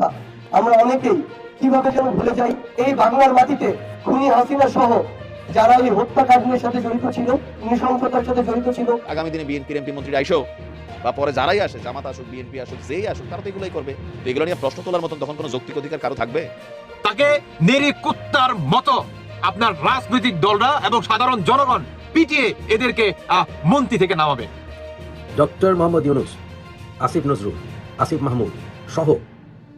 নৃশংসতা আমরা অনেকেই কীভাবে যেন ভুলে যাই এই বাংলার মাটিতে খুনি হাসিনা সহ যারা এই হত্যাকাণ্ডের সাথে জড়িত ছিল নৃশংসতার সাথে জড়িত ছিল। আগামী দিনে বিএনপির এমপি মন্ত্রী আইসো বা পরে যারাই আসে জামাত আসুক বিএনপি আসুক যেই আসুক তারা তো এগুলোই করবে। তো এগুলো নিয়ে প্রশ্ন তোলার মতন তখন কোনো যৌক্তিক অধিকার কারও থাকবে? তাকে নেরি কুত্তার মতো আপনার রাজনৈতিক দলরা এবং সাধারণ জনগণ পিটিয়ে এদেরকে আহ, মন্ত্রী থেকে নামাবে। ডক্টর মোহাম্মদ ইউনুস আসিফ নজরুল আসিফ মাহমুদ সহ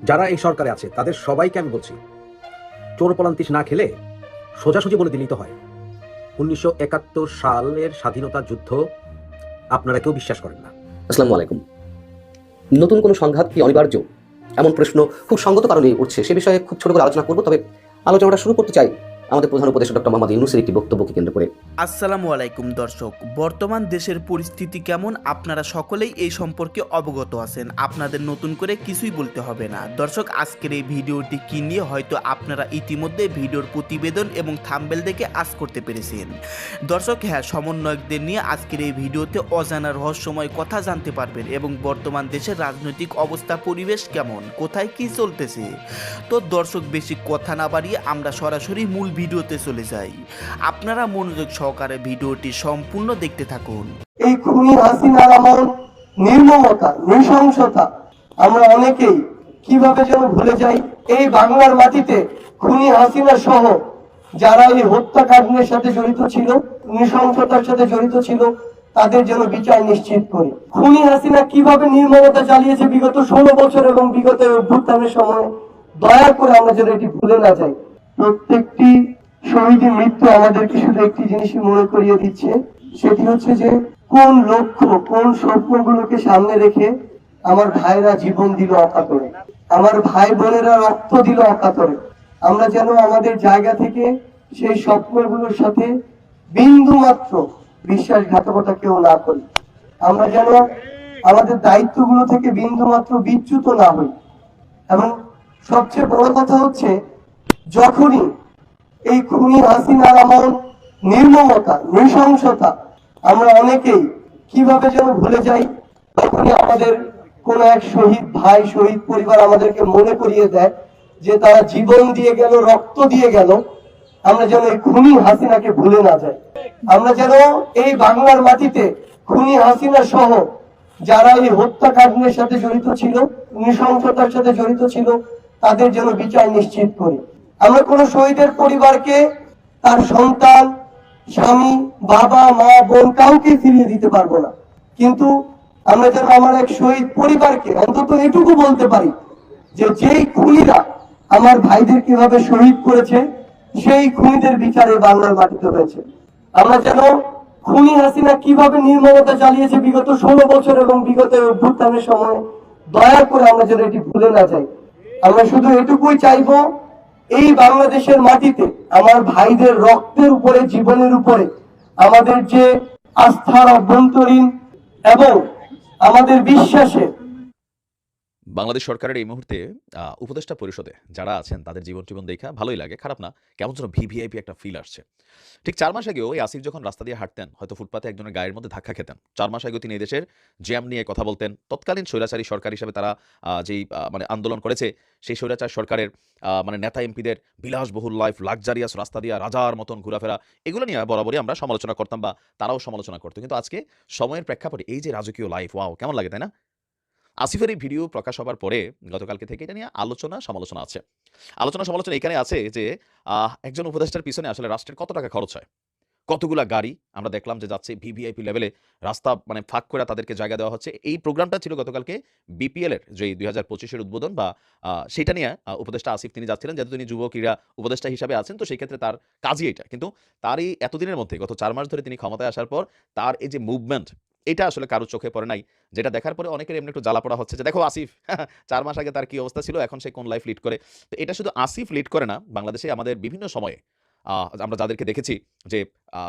যারা এই সরকারে আছে, তাদের সবাইকে আমি বলছি, চোর পলান্তিস না খেলে সোজাসুজি বলে দিলিত হয়। উনিশশো একাত্তর সালের স্বাধীনতা যুদ্ধ আপনারা কেউ বিশ্বাস করেন না। আসসালামু আলাইকুম। নতুন কোনো সংঘাত কি অনিবার্য? এমন প্রশ্ন খুব সঙ্গত কারণে উঠছে। সে বিষয়ে খুব ছোট করে আলোচনা করব, তবে আলোচনাটা শুরু করতে চাই আমাদের প্রধান উপদেষ্টা ডক্টর মোহাম্মদ ইউনুসের একটি বক্তব্যকে কেন্দ্র করে। আসসালামু আলাইকুম দর্শক, বর্তমান দেশের পরিস্থিতি কেমন? আপনারা সকলেই এই সম্পর্কে অবগত আছেন। আপনাদের নতুন করে কিছুই বলতে হবে না। দর্শক, আজকের এই ভিডিওটি কি নিয়ে হয়তো আপনারা ইতিমধ্যে ভিডিওর প্রতিবেদন এবং থাম্বেল দেখে আজ করতে পেরেছেন। দর্শক হ্যাঁ সমন্বয়কদের নিয়ে আজকের এই ভিডিওতে অজানা রহস্যময় কথা জানতে পারবেন এবং বর্তমান দেশের রাজনৈতিক অবস্থা, পরিবেশ কেমন? কোথায় কি চলতেছে? তো দর্শক, বেশি কথা না বাড়িয়ে আমরা সরাসরি মূল ভিডিওতে চলে যাই। আপনারা মনোযোগ সহকারে ভিডিওটি সম্পূর্ণ দেখতে থাকুন। এই খুনি হাসিনার এমন নির্মমতা, নৃশংসতা, আমরা অনেকেই কীভাবে যেন ভুলে যাই, এই বাংলার মাটিতে খুনি হাসিনা সহ যারা এই হত্যাকাণ্ডের সাথে জড়িত ছিল, নৃশংসতার সাথে জড়িত ছিল, তাদের যেন বিচার নিশ্চিত করি। খুনি হাসিনা কীভাবে নির্মমতা চালিয়েছে বিগত ষোলো বছর এবং বিগত অভ্যুত্থানের সময়, দয়া করে আমরা যেন এটি ভুলে না যাই। প্রত্যেকটি শহীদের মৃত্যু আমাদেরকে শুধু একটি জিনিসই মনে করিয়ে দিচ্ছে, সেটি হচ্ছে যে কোন লক্ষ্য, কোন স্বপ্নগুলোকে সামনে রেখে আমার ভাইরা জীবন দিল অকাতরে, আমার ভাই বোনেরা রক্ত দিল অকাতরে। আমরা যেন আমাদের জায়গা থেকে সেই স্বপ্নগুলোর সাথে বিন্দু মাত্র বিশ্বাসঘাতকতা কেউ না করি। আমরা যেন আমাদের দায়িত্বগুলো থেকে বিন্দু মাত্র বিচ্যুত না হই। এবং সবচেয়ে বড় কথা হচ্ছে যখনই এই খুনি হাসিনার এমন নির্মমতা, নৃশংসতা আমরা অনেকেই কীভাবে যেন ভুলে যাই, তখনই আমাদের কোন এক শহীদ ভাই, শহীদ পরিবার আমাদেরকে মনে করিয়ে দেয় যে তারা জীবন দিয়ে গেল, রক্ত দিয়ে গেল। আমরা যেন এই খুনি হাসিনাকে ভুলে না যাই। আমরা যেন এই বাংলার মাটিতে খুনি হাসিনা সহ যারা এই হত্যাকাণ্ডের সাথে জড়িত ছিল, নৃশংসতার সাথে জড়িত ছিল, তাদের যেন বিচার নিশ্চিত করি। আমরা কোন শহীদের পরিবারকে তার সন্তান, স্বামী, বাবা, মা, বোন কাউকে ফিরিয়ে দিতে পারব না। কিন্তু আমরা যেন আমার এক শহীদ পরিবারকে, অন্তত এটুকু বলতে পারি যে যেই খুনিরা আমার ভাইদের কীভাবে শহীদ করেছে, সেই খুনিদের বিচারে বাংলার মাটিতে হয়েছে। আমরা যেন খুনি হাসিনা কীভাবে নির্মমতা চালিয়েছে বিগত ষোলো বছর এবং বিগত অভ্যুত্থানের সময়, দয়া করে আমরা যেন এটি ভুলে না যাই। আমরা শুধু এটুকুই চাইব এই বাংলাদেশের মাটিতে আমার ভাইদের রক্তের উপরে, জীবনের উপরে আমাদের যে আস্থার অভ্যন্তরীণ এবং আমাদের বিশ্বাসের বাংলাদেশ সরকারের এই মুহূর্তে উপদেষ্টা পরিষদে যারা আছেন, তাদের জীবন জীবন দেখা ভালোই লাগে। খারাপ না, কেমন যেন ভিভিআইপি একটা ফিল আসছে। ঠিক চার মাস আগেও এই আসিফ যখন রাস্তা দিয়ে হাঁটতেন, হয়তো ফুটপাতে একজনের গায়ের মধ্যে ধাক্কা খেতেন। চার মাস আগেও তিনি এই দেশের জ্যাম নিয়ে কথা বলতেন। তৎকালীন স্বৈরাচারী সরকার হিসেবে তারা যেই মানে আন্দোলন করেছে, সেই স্বৈরাচার সরকারের মানে নেতা এমপিদের বিলাসবহুল লাইফ লাক্সারিয়াস রাস্তা দিয়া রাজার মতন ঘোরাফেরা, এগুলো নিয়ে বরাবরই আমরা সমালোচনা করতাম বা তারাও সমালোচনা করতো। কিন্তু আজকে সময়ের প্রেক্ষাপটে এই যে রাজকীয় লাইফ ওয়াও কেমন লাগে, তাই না? আসিফের এই ভিডিও প্রকাশ হবার পরে গতকালকে থেকে এটা নিয়ে আলোচনা সমালোচনা আছে। আলোচনা সমালোচনা এখানে আছে যে একজন উপদেষ্টার পিছনে আসলে রাষ্ট্রের কত টাকা খরচ হয়? কতগুলা গাড়ি? আমরা দেখলাম যে যাচ্ছে ভিভিআইপি লেভেলে রাস্তা মানে ফাঁক করে তাদেরকে জায়গা দেওয়া হচ্ছে। এই প্রোগ্রামটা ছিল গতকালকে বিপিএল এর যে দুই হাজার পঁচিশের উদ্বোধন বা সেটা নিয়ে উপদেষ্টা আসিফ তিনি যাচ্ছিলেন। যেহেতু তিনি যুব ক্রীড়া উপদেষ্টা হিসাবে আছেন, তো সেই ক্ষেত্রে তার কাজই এটা। কিন্তু তার এই এতদিনের মধ্যে, গত চার মাস ধরে তিনি ক্ষমতায় আসার পর তার এই যে মুভমেন্ট এটা আসলে কারও চোখে পড়ে নাই। যেটা দেখার পরে অনেকের এমনি একটু জ্বালা পড়া হচ্ছে যে, দেখো, আসিফ, চার মাস আগে তার কি অবস্থা ছিল? এখন সে কোন লাইফ লিড করে? তো এটা শুধু আসিফ লিড করে না, বাংলাদেশে আমাদের বিভিন্ন সময়ে আমরা যাদেরকে দেখেছি যে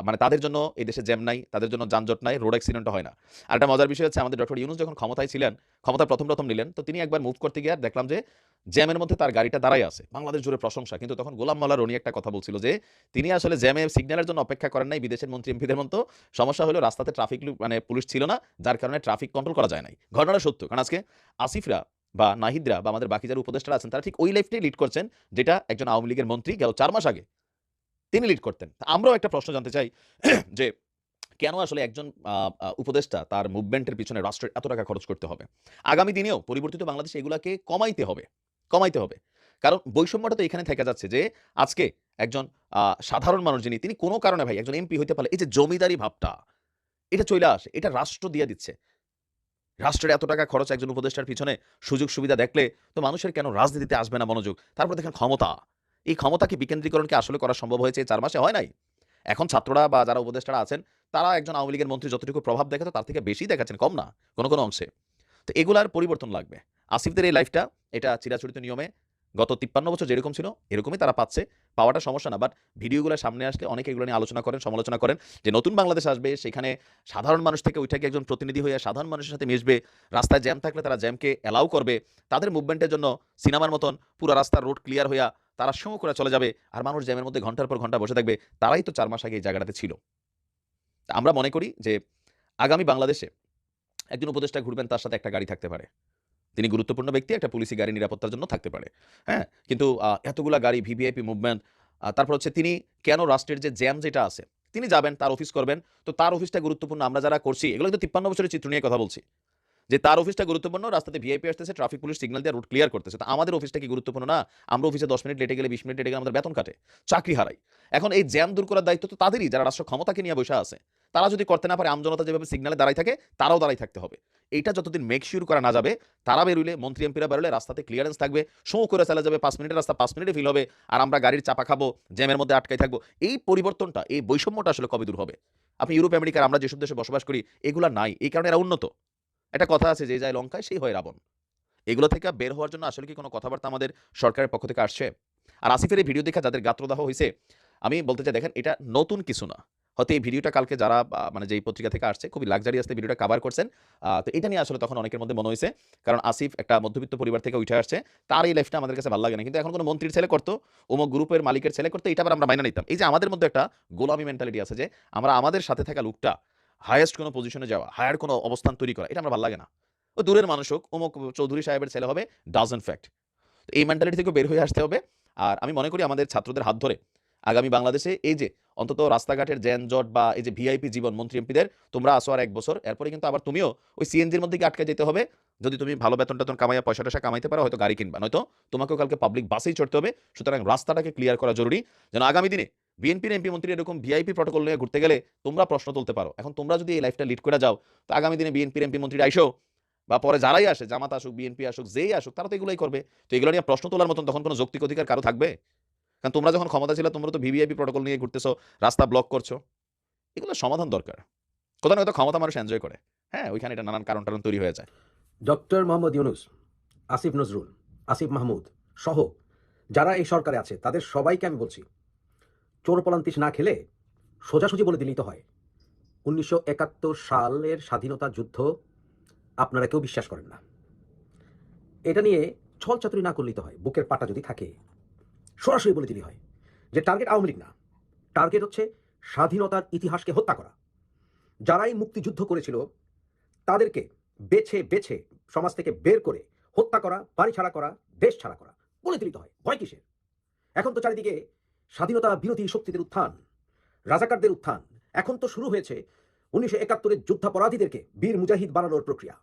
মানে তাদের জন্য এই দেশে জ্যাম নাই, তাদের জন্য যানজট নাই, রোড অ্যাক্সিডেন্ট হয় না। আর একটা মজার বিষয় হচ্ছে, আমাদের ডক্টর ইউনুস যখন ক্ষমতায় ছিলেন, ক্ষমতা প্রথম প্রথম নিলেন, তো তিনি একবার মুভ করতে গিয়ে আর দেখলাম যে, জ্যামের মধ্যে তার গাড়িটা দাঁড়াই আছে, বাংলাদেশ জুড়ে প্রশংসা। কিন্তু তখন গোলাম মাল্লা রনি একটা কথা বলছিল যে, তিনি আসলে জ্যামে সিগন্যালের জন্য অপেক্ষা করেন নাই, বিদেশের মন্ত্রী এমপিদের মতো। সমস্যা হলো রাস্তাতে ট্রাফিক মানে পুলিশ ছিল না, যার কারণে ট্রাফিক কন্ট্রোল করা যায় নাই। ঘটনাটা সত্য, কারণ আজকে আসিফরা বা নাহিদরা বা আমাদের বাকি যারা উপদেষ্টারা আছেন, তারা ঠিক ওই লাইফটাই লিড করছেন, যেটা একজন আওয়ামী লীগের মন্ত্রী গেল চার মাস আগে। তিনি লিড করতেন। আমরাও একটা প্রশ্ন জানতে চাই, যে কেন আসলে একজন উপদেষ্টা তার মুভমেন্টের পিছনে রাষ্ট্রের এত টাকা খরচ করতে হবে? আগামী দিনেও পরিবর্তিত বাংলাদেশে এগুলাকে কমাইতে হবে কমাইতে হবে। কারণ বৈষম্যটা তো এখানে থেকে যাচ্ছে যে আজকে একজন সাধারণ মানুষ যিনি, তিনি কোনো কারণে ভাই একজন এমপি হইতে পারলে, এই যে জমিদারি ভাবটা, এটা চলে আসে, এটা রাষ্ট্র দিয়ে দিচ্ছে। রাষ্ট্রের এত টাকা খরচ একজন উপদেষ্টার পিছনে সুযোগ সুবিধা দেখলে তো মানুষের কেন রাজনীতিতে আসবে না মনোযোগ? তারপর দেখেন ক্ষমতা। এই ক্ষমতাকে বিকেন্দ্রীকরণকে আসলে করা সম্ভব হয়েছে চার মাসে? হয় নাই? এখন ছাত্ররা বা যারা উপদেষ্টারা আছেন, তারা একজন আওয়ামী লীগের মন্ত্রী যতটুকু প্রভাব দেখাতো তার থেকে বেশি দেখাচ্ছেন, কম না, কোনো কোনো অংশে। তো এগুলার পরিবর্তন লাগবে। আসিফদের এই লাইফটা এটা চিরাচরিত নিয়মে গত তিপ্পান্ন বছর যেরকম ছিল, এরকমই তারা পাচ্ছে, পাওয়াটা সমস্যা না। বাট ভিডিওগুলো সামনে আসলে অনেকে এগুলো নিয়ে আলোচনা করেন, সমালোচনা করেন যে নতুন বাংলাদেশ আসবে, সেখানে সাধারণ মানুষ থেকে ওইটাকে একজন প্রতিনিধি হয়ে সাধারণ মানুষের সাথে মিশবে? রাস্তায় জ্যাম থাকলে তারা জ্যামকে অ্যালাউ করবে? তাদের মুভমেন্টের জন্য সিনেমার মতন পুরো রাস্তার রোড ক্লিয়ার হইয়া তারা শো করে চলে যাবে আর মানুষ জ্যামের মধ্যে ঘণ্টার পর ঘণ্টা বসে থাকবে, তারাই তো চার মাস আগে এই জায়গাটাতে ছিল। আমরা মনে করি যে আগামী বাংলাদেশে একজন উপদেষ্টা ঘুরবেন, তার সাথে একটা গাড়ি থাকতে পারে। তিনি গুরুত্বপূর্ণ ব্যক্তি, একটা পুলিশি গাড়ি নিরাপত্তার জন্য থাকতে পারে। হ্যাঁ কিন্তু এতগুলা গাড়ি, ভিভিআইপি মুভমেন্ট তারপর হচ্ছে তিনি কেন রাষ্ট্রের যে জ্যাম যেটা আছে, তিনি যাবেন, তার অফিস করবেন। তো তার অফিসটা গুরুত্বপূর্ণ, আমরা যারা করছি, এগুলো তো তিপ্পান্ন বছরের চিত্র নিয়ে কথা বলছি। যে তার অফিসটা গুরুত্বপূর্ণ, রাস্তাতে ভিআইপি আসতেছে ট্রাফিক পুলিশ সিগন্যাল দিয়ে রুট ক্লিয়ার করতেছে। তো আমাদের অফিসটা কি গুরুত্বপূর্ণ না? আমরা অফিসে দশ মিনিট লেটে গেলে, বিশ মিনিট লেটে গেলে আমাদের বেতন কাটে। চাকরি হারাই। এখন এই জ্যাম দূর করার দায়িত্ব তো তাদেরই, যারা রাষ্ট্র ক্ষমতাকে নিয়ে বসে আছে। তারা যদি করতে না পারে, আমজনতা যেভাবে সিগনালে দাঁড়াই থাকে, তারাও দাঁড়াই থাকতে হবে। এটা যতদিন মেক শিওর করা না যাবে, তারা বেরোলে, মন্ত্রী, এমপিরা বেরোলে, রাস্তাতে ক্লিয়ারেন্স থাকবে, শো করে চালা যাবে, পাঁচ মিনিটের রাস্তা, পাঁচ মিনিটে ফিল হবে, আর আমরা গাড়ির চাপা খাব, জ্যামের মধ্যে আটকাই থাকব। এই পরিবর্তনটা, এই বৈষম্যটা আসলে কবে দূর হবে? আপনি ইউরোপ আমেরিকার আমরা যেসব দেশে বসবাস করি, এগুলা নাই। এই কারণে এরা উন্নত। একটা কথা আছে, যে যায় লঙ্কায়, সেই হয় রাবণ। এগুলো থেকে বের হওয়ার জন্য আসলে কি কোনো কথাবার্তা আমাদের সরকারের পক্ষ থেকে আসছে? আর আসিফের এই ভিডিও দেখে যাদের গাত্রদাহ হয়েছে আমি বলতে চাই, দেখেন, এটা নতুন কিছু না। হয়তো এই ভিডিওটা কালকে যারা মানে যেই পত্রিকা থেকে আসছে, খুবই আসতে ভিডিওটা কভার করছেন তো এটা নিয়ে আসলে তখন অনেকের মধ্যে মনে হয়েছে কারণ আসিফ একটা মধ্যবিত্ত পরিবার থেকে উঠে আসছে, তার এই লাইফটা আমাদের কাছে ভালো লাগে না। কিন্তু এখন কোনো মন্ত্রীর ছেলে করতো, অমুক গ্রুপের মালিকের ছেলে করতো, এটা আবার আমরা মাইনা নিতাম। এই যে আমাদের মধ্যে একটা গোলামি মেন্টালিটি আছে যে, আমরা আমাদের সাথে থাকা লোকটা হায়েস্ট কোনো পজিশনে যাওয়া হায়ার কোনো অবস্থান তৈরি করা, এটা আমার ভালো লাগে না। ও দূরের মানুষ হোক, অমুক চৌধুরী সাহেবের ছেলে হবে ডাজন ফ্যাক্ট এই মেন্টালিটি থেকে বের হয়ে আসতে হবে। আর আমি মনে করি আমাদের ছাত্রদের হাত ধরে, আগামী বাংলাদেশে এই যে অন্তত রাস্তাঘাটের জ্যানজট বা এই যে ভিআইপি জীবন, মন্ত্রী এমপিদের, তোমরা আসো আর এক বছর, এরপরে কিন্তু আবার তুমিও ওই সিএনজির মধ্যে কি আটকে যেতে হবে। যদি তুমি ভালো বেতন টেতন কামাইয়া, পয়সা টয়সা কামাইতে পারো, হয়তো গাড়ি কিনবা। নয়তো তোমাকেও কালকে পাবলিক বাসেই চড়তে হবে। সুতরাং রাস্তাটাকে ক্লিয়ার করা জরুরি। যেন আগামী দিনে বিএনপির, এমপি, মন্ত্রী এরকম ভিআইপি প্রটোকল নিয়ে ঘুরতে গেলে তোমরা প্রশ্ন তুলতে পারো। এখন তোমরা যদি এই লাইফটা লিড করে যাও, তো আগামী দিনে বিএনপির, এমপি, মন্ত্রী আইসো, বা পরে যারাই আসে, জামাত আসুক, বিএনপি আসুক, যেই আসুক, তারা তো এগুলোই করবে। তো এগুলো নিয়ে প্রশ্ন তোলার মতন তখন কোনো যৌক্তিক অধিকার কারও থাকবে? কারণ তোমরা যখন ক্ষমতা ছিল তোমরা তো ভিভিআইপি প্রটোকল নিয়ে ঘুরতেছো, রাস্তা ব্লক করছ। এগুলো সমাধান দরকার। কোথাও না ক্ষমতা মানুষ এনজয় করে। হ্যাঁ ওইখানে এটা নানান কারণ টারণ তৈরি হয়ে যায়। ডক্টর মোহাম্মদ ইউনুস, আসিফ নজরুল, আসিফ মাহমুদ সহ যারা এই সরকারে আছে, তাদের সবাইকে আমি বলছি চোর পলান্তিস না খেলে সোজাসুজি বলে দিলেই তো হয়। উনিশশো একাত্তর সালের স্বাধীনতা যুদ্ধ আপনারা কেউ বিশ্বাস করেন না। এটা নিয়ে ছল চাতুরি না করলেই তো হয়, বুকের পাটা যদি থাকে, সরাসরি বলে দিলেই হয় যে টার্গেট আওয়ামী লীগ না। টার্গেট হচ্ছে স্বাধীনতার ইতিহাসকে হত্যা করা। যারাই মুক্তিযুদ্ধ করেছিল, তাদেরকে বেছে বেছে সমাজ থেকে বের করে হত্যা করা, বাড়ি ছাড়া করা, দেশ ছাড়া করা, বলে দিলিত হয়। ভয় কিসের? এখন তো চারিদিকে স্বাধীনতা বিরোধী শক্তিদের উত্থান, রাজাকারদের উত্থান। এখন তো শুরু হয়েছে উনিশশো একাত্তরের যুদ্ধাপরাধীদেরকে বীর মুজাহিদ বানানোর প্রক্রিয়া।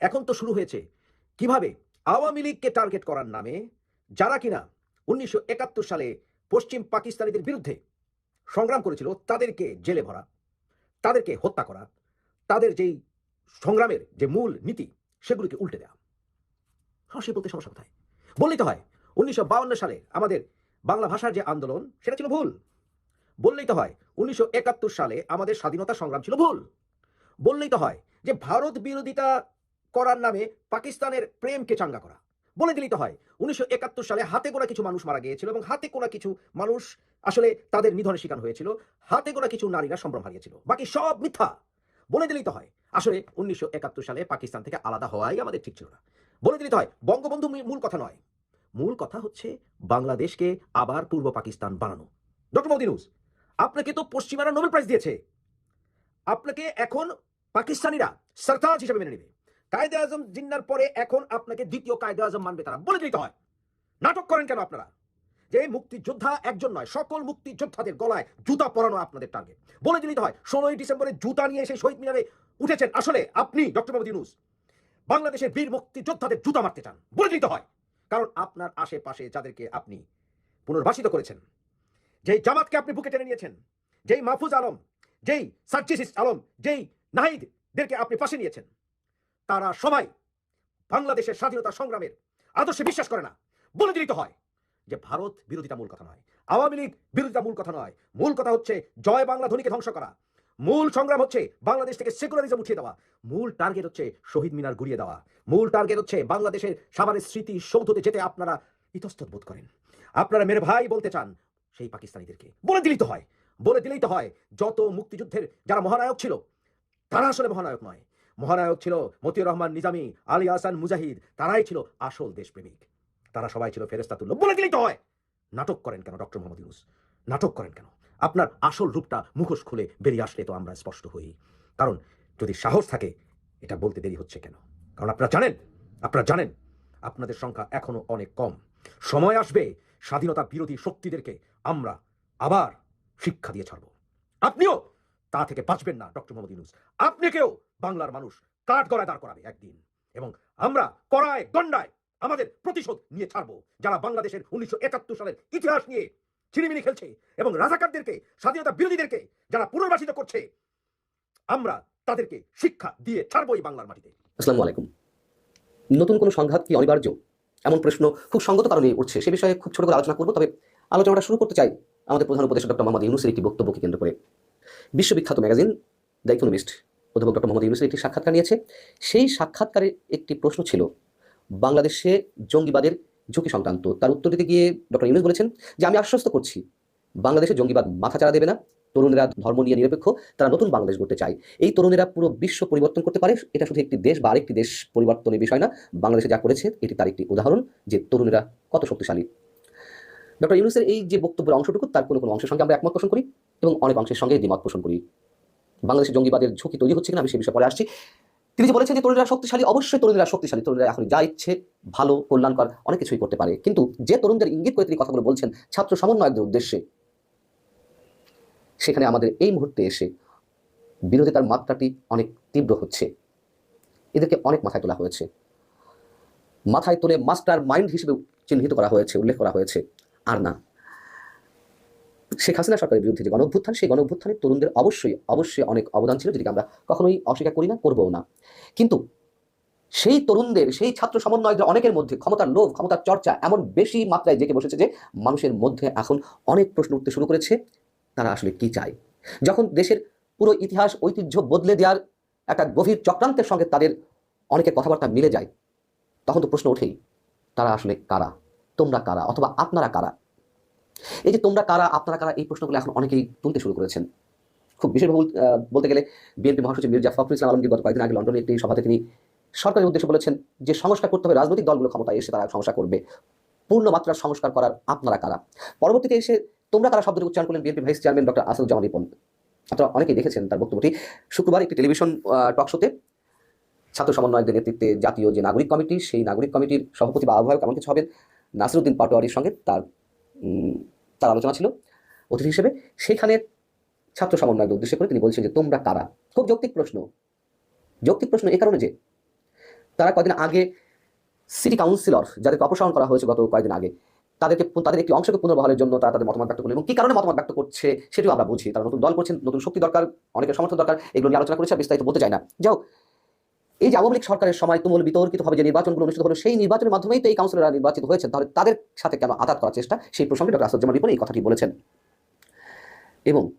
এখন তো শুরু হয়েছে কীভাবে আওয়ামী লীগকে টার্গেট করার নামে, যারা কিনা উনিশশো একাত্তর সালে পশ্চিম পাকিস্তানিদের বিরুদ্ধে সংগ্রাম করেছিল, তাদেরকে জেলে ভরা, তাদেরকে হত্যা করা, তাদের যেই সংগ্রামের যে মূল নীতি, সেগুলিকে উল্টে দেওয়া সে বলতে সমস্যা কোথায়? বললেই তো হয়, উনিশশো সালে আমাদের বাংলা ভাষার যে আন্দোলন, সেটা ছিল ভুল। বললেই তো হয়, উনিশশো একাত্তর সালে আমাদের স্বাধীনতা সংগ্রাম ছিল ভুল। বললেই তো হয় যে ভারত বিরোধিতা করার নামে পাকিস্তানের প্রেমকে চাঙ্গা করা। বলে দিলেই তো হয়, উনিশশো একাত্তর সালে হাতে গোনা কিছু মানুষ মারা গিয়েছিল এবং হাতে গোনা কিছু মানুষ আসলে তাদের নিধনের শিকার হয়েছিল, হাতে গোনা কিছু নারীরা সম্ভ্রম হারিয়েছিল। বাকি সব মিথ্যা। বলে দিলেই তো হয়, আসলে উনিশশো একাত্তর সালে পাকিস্তান থেকে আলাদা হওয়াই আমাদের ঠিক ছিল না। বলে দিলেই তো হয়, বঙ্গবন্ধু মূল- মূল কথা নয়। মূল কথা হচ্ছে বাংলাদেশকে আবার পূর্ব পাকিস্তান বানানো। ডক্টর মদিনুস আপনাকে তো পশ্চিমারা নোবেল প্রাইজ দিয়েছে। আপনাকে এখন পাকিস্তানিরা সরতাজ হিসেবে মেনে নেবে। কায়দে আজম জিন্নার পরে এখন আপনাকে দ্বিতীয় কায়দে আজম মানবে তারা। বলে দিতে হয়। নাটক করেন কেন আপনারা? যে মুক্তিযোদ্ধা একজন নয়, সকল মুক্তিযোদ্ধাদের গলায় জুতা পরানো আপনাদের টার্গেট বলে দিতে হয়, ষোলোই ডিসেম্বরে জুতা নিয়ে এসে শহীদ মিনারে উঠেছেন। আসলে আপনি, ডক্টর মোহাম্মদ ইউনুস বাংলাদেশের বীর মুক্তিযোদ্ধাদের জুতা মারতে চান। বলে দিতে হয়। কারণ আপনার আশেপাশে যাদেরকে আপনি পুনর্বাসিত করেছেন, যেই জামাতকে আপনি বুকে টেনে নিয়েছেন, যেই মাহফুজ আলম, যেই সার্জিস আলম, যেই নাহিদদেরকে আপনি পাশে নিয়েছেন, তারা সবাই বাংলাদেশের স্বাধীনতা সংগ্রামের আদর্শে বিশ্বাস করে না। বলে দিতে হয় যে ভারত বিরোধিতা মূল কথা নয়, আওয়ামী লীগ বিরোধিতা মূল কথা নয়। মূল কথা হচ্ছে জয় বাংলা ধ্বনিকে ধ্বংস করা। মূল সংগ্রাম হচ্ছে বাংলাদেশ থেকে সেকুলারিজম উঠিয়ে দেওয়া। মূল টার্গেট হচ্ছে শহীদ মিনার গুড়িয়ে দেওয়া। মূল টার্গেট হচ্ছে বাংলাদেশের সাভারের স্মৃতি সৌধতে যেতে আপনারা ইতস্তত বোধ করেন। আপনারা মেরে ভাই বলতে চান সেই পাকিস্তানিদেরকে। বলে দিলেই তো হয়। বলে দিলেই তো হয় যত মুক্তিযুদ্ধের যারা মহানায়ক ছিল, তারা আসলে মহানায়ক নয়। মহানায়ক ছিল মতিউর রহমান, নিজামি, আলী আহসান মুজাহিদ, তারাই ছিল আসল দেশপ্রেমিক। তারা সবাই ছিল ফেরেস্তাতুল্য বলে দিলেই তো হয়। নাটক করেন কেন ডক্টর মোহাম্মদ ইউনুস? নাটক করেন কেন? আপনার আসল রূপটা মুখোশ খুলে বেরিয়ে আসলে তো আমরা স্পষ্ট হই। কারণ যদি সাহস থাকে, এটা বলতে দেরি হচ্ছে কেন? কারণ আপনারা জানেন আপনারা জানেন, আপনাদের সংখ্যা এখনও অনেক কম। সময় আসবে, স্বাধীনতা বিরোধী শক্তিদেরকে আমরা আবার শিক্ষা দিয়ে ছাড়ব। আপনিও তা থেকে বাঁচবেন না, ডক্টর মোহাম্মদ ইউনুস। আপনাকেও বাংলার মানুষ, কাঠ গড়ায় দাঁড় করাবে একদিন। এবং আমরা কড়ায় গন্ডায় আমাদের প্রতিশোধ নিয়ে ছাড়বো, যারা বাংলাদেশের উনিশশো একাত্তর সালের ইতিহাস নিয়ে ছিনিমিনি খেলছে এবং রাজাকারদেরকে, স্বাধীনতা বিরোধীদেরকে যারা পুনর্বাসিত করছে, আমরা তাদেরকে শিক্ষা দিয়ে ছাড়বো এই বাংলার মাটিতে। আসসালামু আলাইকুম। নতুন কোনো সংঘাত কি অনিবার্য? এমন প্রশ্ন খুব সঙ্গত কারণে উঠছে। সে বিষয়ে খুব ছোট করে আলোচনা করব, তবে আলোচনাটা শুরু করতে চাই আমাদের প্রধান উপদেষ্টা ডক্টর মোহাম্মদ ইউনুসের একটি বক্তব্যকে কেন্দ্র করে। বিশ্ববিখ্যাত ম্যাগাজিন দ্য ইকোনমিস্ট অধ্যাপক ডক্টর মোহাম্মদ ইউনুসের একটি সাক্ষাৎকার নিয়েছে। সেই সাক্ষাৎকারের একটি প্রশ্ন ছিল, বাংলাদেশে জঙ্গিবাদের ঝুঁকি সংক্রান্ত। তার উত্তর দিতে গিয়ে ডক্টর ইউনুস বলেছেন যে, আমি আশ্বস্ত করছি, বাংলাদেশে জঙ্গিবাদ মাথা চাড়া দেবে না, তরুণেরা ধর্ম নিয়ে নিরপেক্ষ, তারা নতুন বাংলাদেশ গড়তে চায়। এই তরুণেরা পুরো বিশ্ব পরিবর্তন করতে পারে, এটা শুধু একটি দেশ বা আরেকটি দেশ পরিবর্তনের বিষয় না, বাংলাদেশে যা করেছে, এটি তার একটি উদাহরণ যে, তরুণেরা কত শক্তিশালী। ডক্টর ইউনুসের এই যে বক্তব্যের অংশটুকু, তার কোনো কোনো অংশের সঙ্গে আমরা একমত পোষণ করি এবং অনেক অংশের সঙ্গে দ্বিমত পোষণ করি। বাংলাদেশে জঙ্গিবাদের ঝুঁকি তৈরি হচ্ছে কিনা, আমি সে বিষয়ে পরে আসছি। তিনি যে বলেছেন যে তরুণরা শক্তিশালী, অবশ্যই তরুণরা শক্তিশালী। তরুণীরা এখন যা ইচ্ছে, ভালো, কল্যাণকর, অনেক কিছুই করতে পারে। কিন্তু যে তরুণদের ইঙ্গিত করে তিনি কথাগুলো বলছেন, ছাত্র সমন্বয়কদের উদ্দেশ্যে, সেখানে আমাদের এই মুহূর্তে এসে বিরোধিতার মাত্রাটি অনেক তীব্র হচ্ছে। এদেরকে অনেক মাথায় তোলা হয়েছে। মাথায় তুলে মাস্টার মাইন্ড হিসেবে চিহ্নিত করা হয়েছে, উল্লেখ করা হয়েছে। আর না। শেখ হাসিনা সরকারের বিরুদ্ধে যে গণ অভ্যুত্থান সেই গণ অভ্যুত্থানে তরুণদের অবশ্যই অবশ্যই অনেক অবদান ছিল যেটিকে আমরা কখনোই অস্বীকার করি না, করবও না। কিন্তু সেই তরুণদের, সেই ছাত্র সমন্বয়কদের অনেকের মধ্যে ক্ষমতার লোভ, ক্ষমতার চর্চা এমন বেশি মাত্রায় জেগে বসেছে যে মানুষের মধ্যে এখন অনেক প্রশ্ন উঠতে শুরু করেছে, তারা আসলে কি চায়? যখন দেশের পুরো ইতিহাস, ঐতিহ্য বদলে দেওয়ার একটা গভীর চক্রান্তের সঙ্গে তাদের অনেকের কথাবার্তা মিলে যায়, তখন তো প্রশ্ন ওঠেই, তারা আসলে কারা? তোমরা কারা? অথবা আপনারা কারা? এই যে তোমরা কারা, আপনারা কারা, এই প্রশ্নগুলো এখন অনেকেই তুলতে শুরু করেছেন। খুব বিশেষভাবে বলতে গেলে বিএনপি মহাসচিব মির্জা ফখরুল ইসলাম আলমগীর গত কয়েকদিন আগে লন্ডনে একটি সভাতে তিনি সরকারের উদ্দেশ্যে বলেছেন যে সংস্কার করতে হবে, রাজনৈতিক দলগুলো ক্ষমতায় এসে তারা সংস্কার করবে। পূর্ণ মাত্রার সংস্কার করার আপনারা কারা? পরবর্তীতে এসে তোমরা কারা শব্দটি উচ্চারণ করলেন BNP vice chairman doctor Asaduzzaman Ripon? আপনারা অনেকেই দেখেছেন তার বক্তব্যটি। শুক্রবার একটি টেলিভিশন টক শোতে ছাত্র সমন্বয়কদের নেতৃত্বে জাতীয় যে নাগরিক কমিটি, সেই নাগরিক কমিটির সভাপতি বা আহ্বায়ক এমন কিছু হবেন, নাসিরুদ্দিন পাটোয়ারির সঙ্গে তার তার আলোচনা ছিল। অতিথি হিসেবে সেখানে ছাত্র সমন্বয়কদের উদ্দেশ্য করে তিনি বলছেন যে, তোমরা কারা? খুব যৌক্তিক প্রশ্ন। যৌক্তিক প্রশ্ন এই কারণে যে, তারা কয়েকদিন আগে সিটি কাউন্সিলর যাদেরকে অপসারণ করা হয়েছে গত কয়েকদিন আগে, তাদেরকে তাদের একটি অংশকে পুনর্বহালের জন্য তারা তাদের মতামত ব্যক্ত করল এবং কি কারণে মতামত ব্যক্ত করছে সেটিও আমরা বুঝি। তারা নতুন দল করছেন, নতুন শক্তি দরকার, অনেকের সমর্থন দরকার, এগুলো নিয়ে আলোচনা করেছে বিস্তারিত বলতে চাই না। যাও এই যে আওয়ামী লীগ সরকারের সময় তুমুল বিতর্কিতভাবে যে নির্বাচনগুলো অনুষ্ঠিত হলো, সেই নির্বাচনের মাধ্যমেই তো এই কাউন্সিলররা নির্বাচিত হয়েছেন। তাহলে তাদের সাথে কেন আঘাত করার চেষ্টা? সেই প্রসঙ্গে ডক্টর আসাদুজ্জামান রিপন এই কথাটি বলেছেন। এবং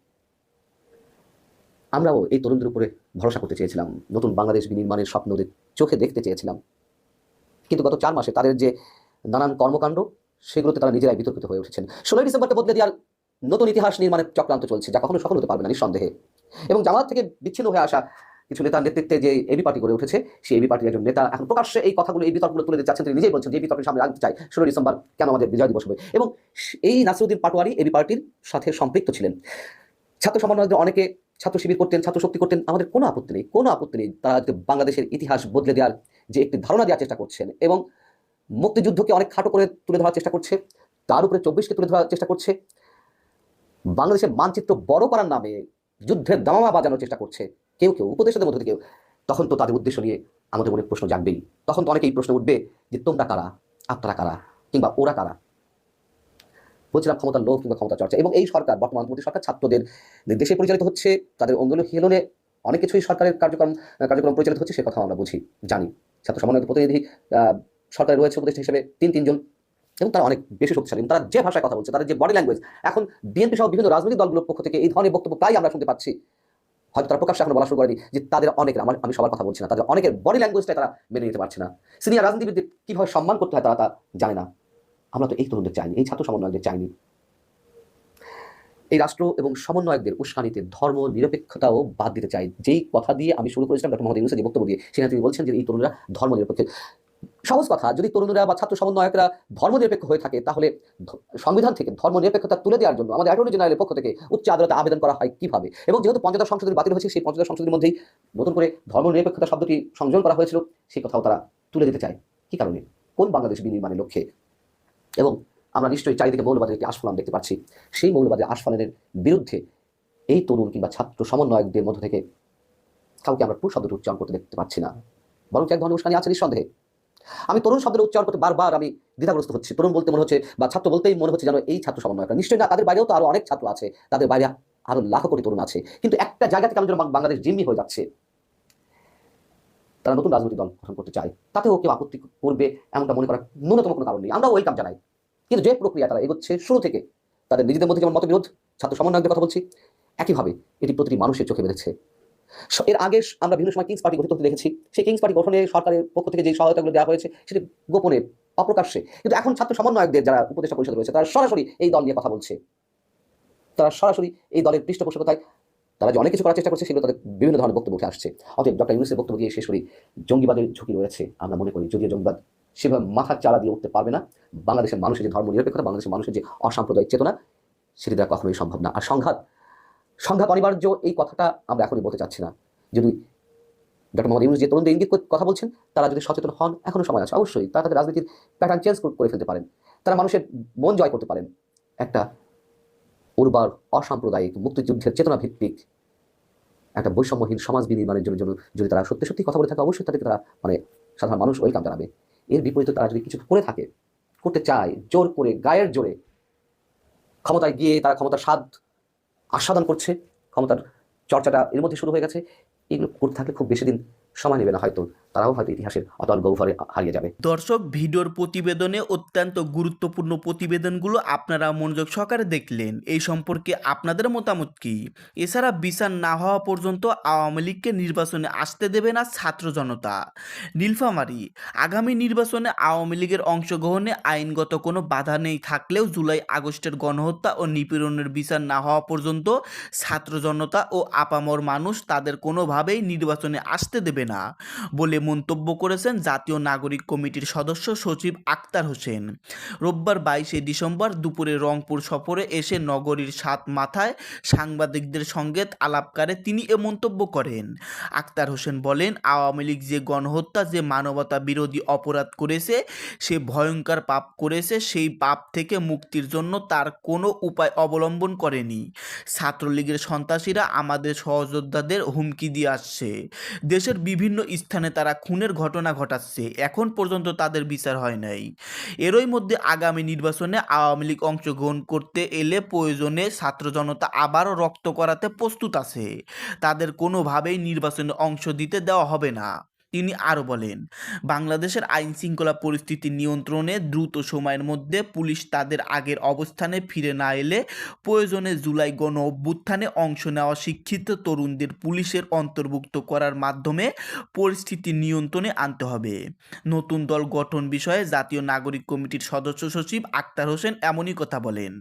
আমরাও এই তরুণদের উপরে ভরসা করতে চেয়েছিলাম। নতুন বাংলাদেশ বিনির্মাণের স্বপ্ন ওদের চোখে দেখতে চেয়েছিলাম। কিন্তু গত চার মাসে তাদের যে নানান কর্মকাণ্ড, সেগুলোতে তারা নিজেরাই বিতর্কিত হয়ে উঠেছেন। ষোলোই ডিসেম্বরকে বদলে দেওয়ার নতুন ইতিহাস নির্মাণের চক্রান্ত চলছে, যা কখনো সফল হতে পারবে না, নিঃসন্দেহে। এবং জামাত থেকে বিচ্ছিন্ন হয়ে আসা কিছু নেতার নেতৃত্বে যে এবি পার্টি গড়ে উঠেছে, সেই এবি পার্টির একজন নেতা এখন প্রকাশ্যে এই কথাগুলো, এই বিতর্কগুলো তুলে দিতে চাচ্ছেন তিনি নিজেই বলছেন যে বিতর্কের সামনে রাখতে চাই। ষোলো ডিসেম্বর কেন আমাদের বিজয় দিবস হবে? এবং এই নাসিরুদ্দিন পাটোয়ারি এবি পার্টির সাথে সম্পৃক্ত ছিলেন। ছাত্র সমন্বয়কদের অনেকে ছাত্র শিবির করতেন, ছাত্র শক্তি করতেন, আমাদের কোনো আপত্তি নেই, কোনো আপত্তি নেই তারা বাংলাদেশের ইতিহাস বদলে দেওয়ার যে একটি ধারণা দেওয়ার চেষ্টা করছেন এবং মুক্তিযুদ্ধকে অনেক খাটো করে তুলে ধরার চেষ্টা করছে, তার উপরে চব্বিশকে তুলে ধরার চেষ্টা করছে, বাংলাদেশের মানচিত্র বড় করার নামে যুদ্ধের দামামা বাজানোর চেষ্টা করছে। কেউ কেউ উপদেষ্টাদের মধ্যে কেউ তখন তো তাদের উদ্দেশ্য নিয়ে আমাদের মনে প্রশ্ন জাগবেই। তখন তো অনেকেই প্রশ্ন উঠবে যে তোমরা কারা? আপনারা কারা? কিংবা ওরা কারা? বলছিলাম ক্ষমতার লোভ কিংবা ক্ষমতা চর্চা। এবং এই সরকার বর্তমান মোদী সরকার ছাত্রদের নির্দেশে পরিচালিত হচ্ছে তাদের অঙ্গল হিলনে অনেক কিছুই সরকারের কার্যক্রম কার্যক্রম পরিচালিত হচ্ছে সে কথা আমরা বুঝি জানি। ছাত্র সমন্বয় প্রতিনিধি আহ, সরকারে রয়েছে উপদেষ্টা হিসেবে তিন তিনজন। এবং তারা অনেক বেশি শক্তিশালী। তারা যে ভাষায় কথা বলছে তাদের যে বডি ল্যাঙ্গুয়েজ এখন বিএনপি সহ বিভিন্ন রাজনৈতিক দলগুলোর পক্ষ থেকে এই ধরনের বক্তব্য প্রায় আমরা শুনতে পাচ্ছি। হয়তো তারা প্রকাশ্যে এখন বলা শুরু করেনি যে তাদের অনেকের আমার, আমি সবার কথা বলছি না। তাদের অনেকের বডি ল্যাঙ্গুয়েজটাই তারা মেনে নিতে পারছে না। সিনিয়র রাজনীতিবিদদের কীভাবে সম্মান করতে হয় তারা তা জানে না। আমরা তো এই তরুণদের চাইনি, এই ছাত্র সমন্বয়কদের চাইনি। এই রাষ্ট্র এবং সমন্বয়কদের উস্কানিতে ধর্ম, নিরপেক্ষতাও বাদ দিতে চাই। যেই কথা দিয়ে আমি শুরু করেছিলাম ডক্টর মোহাম্মদ ইউনুসের যে বক্তব্য দিয়ে, সেখানে তিনি বলছেন যে এই তরুণরা ধর্ম নিরপেক্ষ সহজ কথা, যদি তরুণরা বা ছাত্র সমন্বয়করা ধর্ম নিরপেক্ষ হয়ে থাকে, তাহলে সংবিধান থেকে ধর্ম নিরপেক্ষতা তুলে দেওয়ার জন্য আমাদের অ্যাটর্নি জেনারেলের পক্ষ থেকে উচ্চ আদালতে আবেদন করা হয় কীভাবে? এবং যেহেতু পঞ্চদশ সংসদের বাতিল হয়েছে, সেই পঞ্চদশ সংসদের মধ্যেই নতুন করে ধর্ম নিরপেক্ষতা শব্দটি সংযোজন করা হয়েছিল, সেই কথাও তারা তুলে দিতে চায়। কি কারণে? কোন বাংলাদেশ বিনির্মাণের লক্ষ্যে? এবং আমরা নিশ্চয়ই চারিদিকে মৌলবাদের একটি আস্ফলন দেখতে পাচ্ছি। সেই মৌলবাদের আস্ফলনের বিরুদ্ধে এই তরুণ কিংবা ছাত্র সমন্বয়কদের মধ্য থেকে কাউকে আমরা পুরো শব্দটি উচ্চারণ করতে দেখতে পাচ্ছি না। বরং এক ধরনের উস্কানি আছে নিঃসন্দেহে। আমি তরুণ শব্দের উচ্চারণ করতে বারবার আমি দ্বিধাগ্রস্ত হচ্ছি। তরুণ বলতে মনে হচ্ছে বা ছাত্র বলতেই মনে হচ্ছে যেন এই ছাত্র সমন্বয়করা। নিশ্চয়ই না, তাদের বাইরেও তো আরও অনেক ছাত্র আছে, তাদের বাইরে আরও লাখো কোটি তরুণ আছে। কিন্তু একটা জায়গা থেকে আমি যেন বাংলাদেশ জিম্মি হয়ে যাচ্ছে, তারা নতুন রাজনৈতিক দল গঠন করতে চায়, তাতেও কেউ আপত্তি করবে এমনটা মনে করার ন্যূনতম কোনো কারণ নেই। আমরা ওয়েলকাম জানাই। কিন্তু যে প্রক্রিয়া তারা এগোচ্ছে, শুরু থেকে তাদের নিজেদের মধ্যে যেমন মতবিরোধ, ছাত্র সমন্বয়কদের কথা বলছি, একইভাবে এটি প্রতিটি মানুষের চোখে বেঁধেছে। এর আগে আমরা বিভিন্ন সময় কিংস পার্টি গঠিত হতে দেখেছি। সেই কিংস পার্টি গঠনে সরকারের পক্ষ থেকে যে সহায়তাগুলো দেওয়া হয়েছে, সেটি গোপনে, অপ্রকাশ্যে। কিন্তু এখন ছাত্র সমন্বয়কদের যারা উপদেষ্টা পরিষদ রয়েছে, তারা সরাসরি এই দল নিয়ে কথা বলছে। তারা সরাসরি এই দলের পৃষ্ঠপোষকতায়, তারা যে অনেক কিছু করার চেষ্টা করছে, সেগুলো তাদের বিভিন্ন ধরনের বক্তব্য আসছে। অতএব ডক্টর ইউনুসের বক্তব্য দিয়ে শেষ করি। জঙ্গিবাদের ঝুঁকি রয়েছে, আমরা মনে করি। যদিও জঙ্গিবাদ সেভাবে মাথার চারা দিয়ে উঠতে পারবে না, বাংলাদেশের মানুষের যে ধর্ম নিরপেক্ষতা বাংলাদেশের মানুষের যে অসাম্প্রদায়িক চেতনা, সেটি দ্বারা কখনোই সম্ভব না। আর সংঘাত সংঘাত অনিবার্য এই কথাটা আমরা এখনই বলতে চাচ্ছি না। যদি ডক্টর মোহাম্মদ ইউনুস যে তরুণদের ইঙ্গিত কথা বলছেন, তারা যদি সচেতন হন, এখনও সময় আছে, অবশ্যই তারা তাদের রাজনীতির প্যাটার্ন চেঞ্জ করে ফেলতে পারেন। তারা মানুষের মন জয় করতে পারেন। একটা উর্বর, অসাম্প্রদায়িক, মুক্তিযুদ্ধের চেতনা ভিত্তিক একটা বৈষম্যহীন সমাজ বিনির্মাণের জন্য জন্য যদি তারা সত্যি সত্যি কথা বলে থাকে, অবশ্যই তাদেরকে তারা মানে সাধারণ মানুষ ওয়েলকাম জানাবে। এর বিপরীতে তারা যদি কিছু করে থাকে, করতে চায়, জোর করে, গায়ের জোরে ক্ষমতায় গিয়ে তারা ক্ষমতার স্বাদ আস্বাদন করছে, ক্ষমতার চর্চাটা এর মধ্যে শুরু হয়ে গেছে। এগুলো করতে থাকলে খুব বেশি দিন সময় নেবে না হয়তো। তারাও হয়তো ইতিহাসের অতল গৌফরে হারিয়ে যাবে। দর্শক, ভিডিওর প্রতিবেদনে অত্যন্ত গুরুত্বপূর্ণ প্রতিবেদনগুলো আপনারা মনোযোগ সহকারে দেখলেন। এই সম্পর্কে আপনাদের মতামত কি? এছাড়া বিচার না হওয়া পর্যন্ত আওয়ামী লীগকে নির্বাচনে আসতে দেবে না ছাত্র জনতা। নীলফামারী, আগামী নির্বাচনে আওয়ামী লীগের অংশগ্রহণে আইনগত কোনো বাধা নেই থাকলেও জুলাই আগস্টের গণহত্যা ও নিপীড়নের বিচার না হওয়া পর্যন্ত ছাত্র জনতা ও আপামর মানুষ তাদের কোনোভাবেই নির্বাচনে আসতে দেবে না বলে মন্তব্য করেছেন জাতীয় নাগরিক কমিটির সদস্য সচিব আক্তার হোসেন। রোববার বাইশে ডিসেম্বর দুপুরে রংপুর সফরে এসে নগরীর সাত মাথায় সাংবাদিকদের সঙ্গে আলাপকারে তিনি এ মন্তব্য করেন। আক্তার হোসেন বলেন, আওয়ামী লীগ যে গণহত্যা, যে মানবতা বিরোধী অপরাধ করেছে, সে ভয়ঙ্কর পাপ করেছে, সেই পাপ থেকে মুক্তির জন্য তার কোনো উপায় অবলম্বন করেনি। ছাত্রলীগের সন্ত্রাসীরা আমাদের সহযোদ্ধাদের হুমকি দিয়ে আসছে। দেশের বিভিন্ন স্থানে তারা খুনের ঘটনা ঘটাচ্ছে। এখন পর্যন্ত তাদের বিচার হয় নাই। এরই মধ্যে আগামী নির্বাচনে আওয়ামী লীগ অংশগ্রহণ করতে এলে প্রয়োজনে ছাত্র জনতা আবারও রক্ত করাতে প্রস্তুত আছে। তাদের কোনোভাবেই নির্বাচনে অংশ দিতে দেওয়া হবে না। তিনি আরও বলেন, বাংলাদেশের আইন শৃঙ্খলা পরিস্থিতি নিয়ন্ত্রণে দ্রুত সময়ের মধ্যে পুলিশ তাদের আগের অবস্থানে ফিরে না এলে প্রয়োজনে জুলাই গণ অভ্যুত্থানে অংশ নেওয়া শিক্ষিত তরুণদের পুলিশের অন্তর্ভুক্ত করার মাধ্যমে পরিস্থিতি নিয়ন্ত্রণে আনতে হবে। নতুন দল গঠন বিষয়ে জাতীয় নাগরিক কমিটির সদস্য সচিব আক্তার হোসেন এমনই কথা বলেন,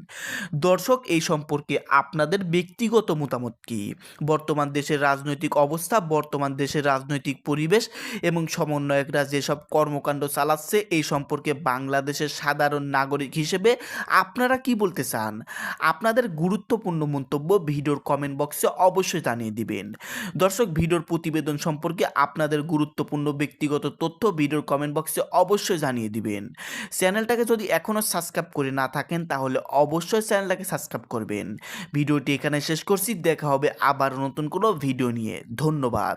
দর্শক, এই সম্পর্কে আপনাদের ব্যক্তিগত মতামত কি? বর্তমান দেশের রাজনৈতিক অবস্থা, বর্তমান দেশের রাজনৈতিক পরিবেশ এবং সমন্বয়করা যেসব কর্মকাণ্ড চালাচ্ছে, এই সম্পর্কে বাংলাদেশের সাধারণ নাগরিক হিসেবে আপনারা কি বলতে চান? আপনাদের গুরুত্বপূর্ণ মন্তব্য ভিডিওর কমেন্ট বক্সে অবশ্যই জানিয়ে দিবেন। দর্শক, ভিডিওর প্রতিবেদন সম্পর্কে আপনাদের গুরুত্বপূর্ণ ব্যক্তিগত তথ্য ভিডিওর কমেন্ট বক্সে অবশ্যই জানিয়ে দিবেন। চ্যানেলটাকে যদি এখনও সাবস্ক্রাইব করে না থাকেন, তাহলে অবশ্যই চ্যানেলটাকে সাবস্ক্রাইব করবেন। ভিডিওটি এখানে শেষ করছি, দেখা হবে আবার নতুন কোনো ভিডিও নিয়ে। ধন্যবাদ।